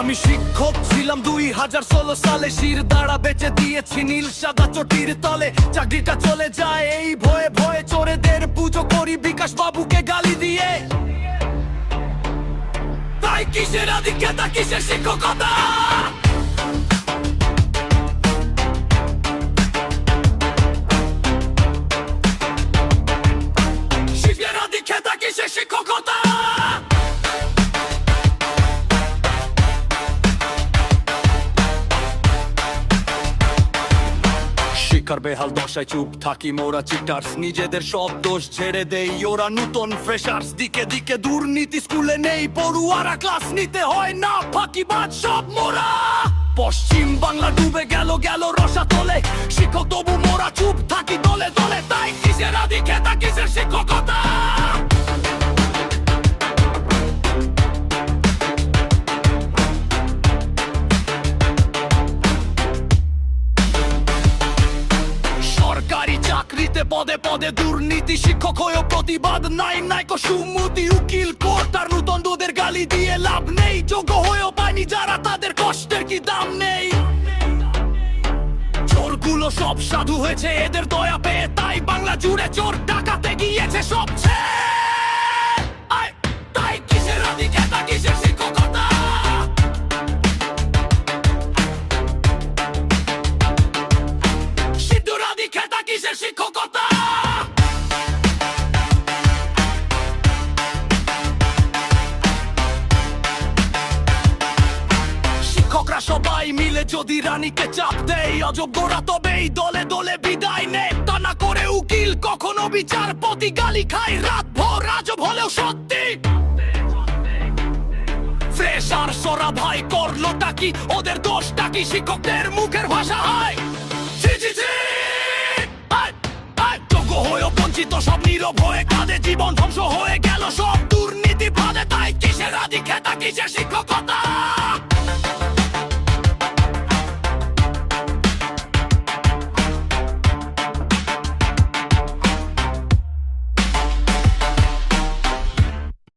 আমি শিক্ষক ছিলাম দুই হাজার ষোলো সালে। শির দাঁড়া বেঁচে দিয়েছি নীল সাদা চটির তলে। চাকরিটা চলে যায় এই ভয়ে ভয়ে চোরেদের পুজো করি। বিকাশ বাবুকে গালি দিয়ে। তাই কিসের আধিক্যতা? কিসের শিক্ষকতা? শিকার বেহাল দশায় চুপ থাকি মোরা চিটার্স নিজেদের সব দোষ ছেড়ে দেই, ওরা নতুন ফ্রেশার্স দিকে দিকে দুর্নীতি স্কুলে নেই, পড়ুয়ারা ক্লাস নিতে হয় না ফাঁকি বাদ সব মোরা। পশ্চিম বাংলা ডুবে গেল গেল রসা তোলে শিক্ষক তবু মোরা চুপ থাকি দলে দলে, তাই কিসের আদি খেতা কিসের শিক্ষকতা? পদে পদে দুর্নীতি শিক্ষক হয়েও প্রতিবাদ নাই। নাই কো সুমতি উকিল কোর্ট আর নূতনদের গালি দিয়ে লাভ নেই। যোগ্য হয়েও পায়নি যারা, তাদের কষ্টের কি দাম নেই? চোরগুলো সব সাধু হয়েছে, এদের দয়া পেয়ে তাই বাংলা জুড়ে চোর সবাই মিলে যদি রানীকে চাপ দেয় অযোগ্যরা তবেই দলে দলে বিদায় নেয় তা না করে উকিল কখনো বিচারপতি গালি খায়। রাত ভর রাজব হলেও সত্যি। ফ্রেশ আর সরা ভাই করলোটা কি? ওদের দোষটা কি? শিক্ষকদের মুখের ভাষা হয়। বঞ্চিত, সব নীরব হয়ে কাঁদে, জীবন ধ্বংস হয়ে গেল, সব দুর্নীতি